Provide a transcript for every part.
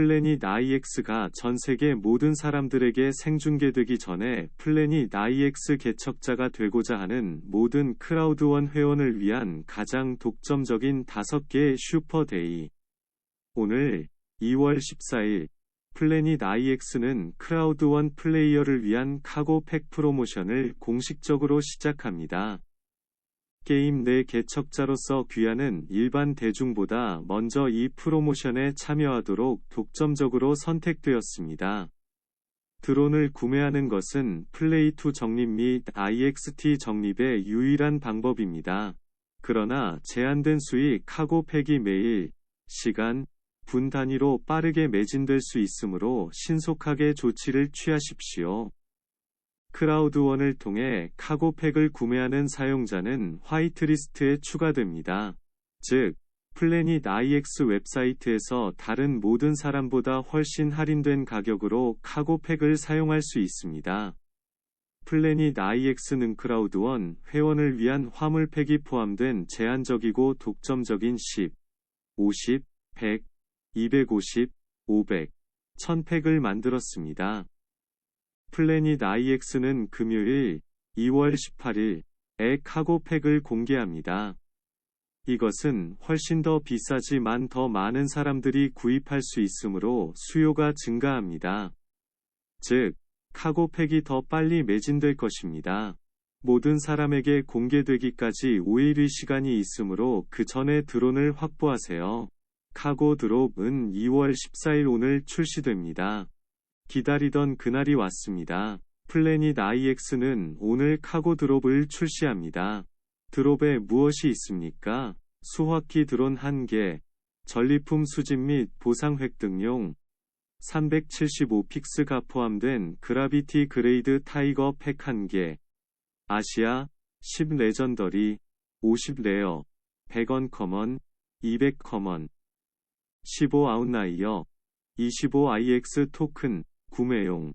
플래닛 IX가 전 세계 모든 사람들에게 생중계되기 전에 플래닛 IX 개척자가 되고자 하는 모든 크라우드원 회원을 위한 가장 독점적인 5개의 슈퍼데이. 오늘 2월 14일 플래닛 IX는 크라우드원 플레이어를 위한 카고 팩 프로모션을 공식적으로 시작합니다. 게임 내 개척자로서 귀하는 일반 대중보다 먼저 이 프로모션에 참여하도록 독점적으로 선택되었습니다. 드론을 구매하는 것은 플레이2 적립 및 IXT 적립의 유일한 방법입니다. 그러나 제한된 수의 카고 팩이 매일, 시간, 분 단위로 빠르게 매진될 수 있으므로 신속하게 조치를 취하십시오. 크라우드원을 통해 카고팩을 구매하는 사용자는 화이트리스트에 추가됩니다. 즉, 플래닛 IX 웹사이트에서 다른 모든 사람보다 훨씬 할인된 가격으로 카고팩을 사용할 수 있습니다. 플래닛 IX는 크라우드원 회원을 위한 화물팩이 포함된 제한적이고 독점적인 10, 50, 100, 250, 500, 1000팩을 만들었습니다. 플래닛 IX는 금요일 2월 18일에 카고팩을 공개합니다. 이것은 훨씬 더 비싸지만 더 많은 사람들이 구입할 수 있으므로 수요가 증가합니다. 즉, 카고팩이 더 빨리 매진될 것입니다. 모든 사람에게 공개되기까지 5일의 시간이 있으므로 그 전에 드론을 확보하세요. 카고 드롭은 2월 14일 오늘 출시됩니다. 기다리던 그날이 왔습니다. 플래닛 IX는 오늘 카고 드롭을 출시합니다. 드롭에 무엇이 있습니까? 수화기 드론 1개, 전리품 수집 및 보상 획득용, 375픽스가 포함된 그라비티 그레이드 타이거 팩 1개, 아시아, 10 레전더리, 50 레어, 100원 커먼, 200 커먼, 15 아웃라이어, 25 IX 토큰, 구매용.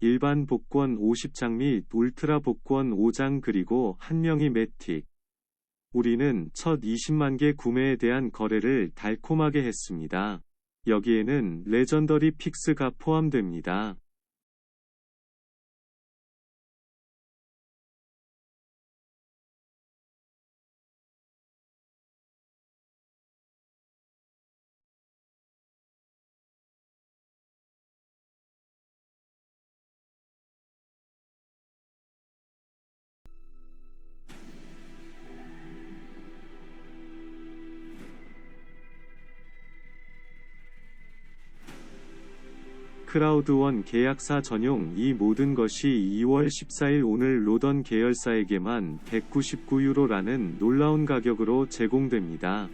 일반 복권 50장 및 울트라 복권 5장 그리고 한 명이 매틱. 우리는 첫 20만 개 구매에 대한 거래를 달콤하게 했습니다. 여기에는 레전더리 픽스가 포함됩니다. 크라우드원 계약사 전용 이 모든 것이 2월 14일 오늘 로던 계열사에게만 199유로라는 놀라운 가격으로 제공됩니다.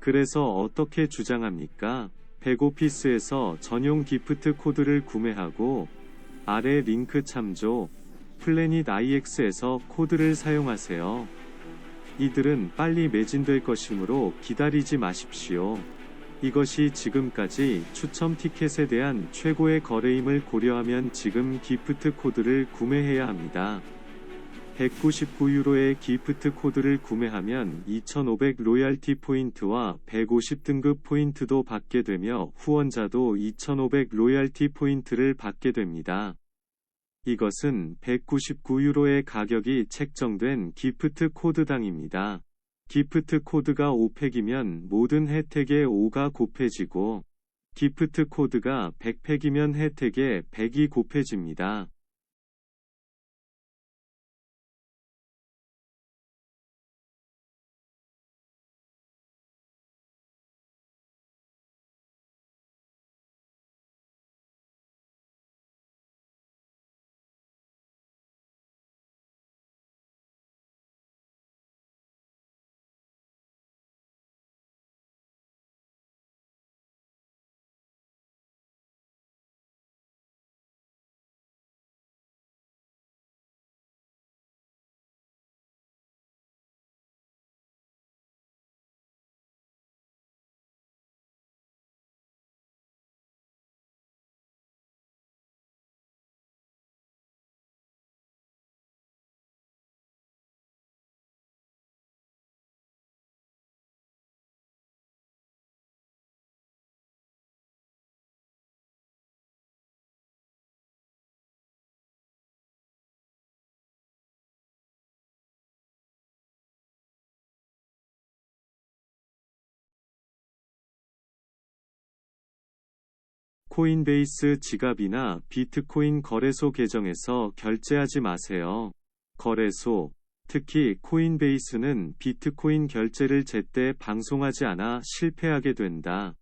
그래서 어떻게 주장합니까? 백오피스에서 전용 기프트 코드를 구매하고 아래 링크 참조 플래닛 IX에서 코드를 사용하세요. 이들은 빨리 매진될 것이므로 기다리지 마십시오. 이것이 지금까지 추첨 티켓에 대한 최고의 거래임을 고려하면 지금 기프트 코드를 구매해야 합니다. 199유로의 기프트 코드를 구매하면 2500 로얄티 포인트와 150 등급 포인트도 받게 되며 후원자도 2500 로얄티 포인트를 받게 됩니다. 이것은 199유로의 가격이 책정된 기프트 코드당입니다. 기프트 코드가 5팩이면 모든 혜택에 5가 곱해지고 기프트 코드가 100팩이면 혜택에 100이 곱해집니다. 코인베이스 지갑이나 비트코인 거래소 계정에서 결제하지 마세요. 거래소, 특히 코인베이스는 비트코인 결제를 제때 방송하지 않아 실패하게 된다.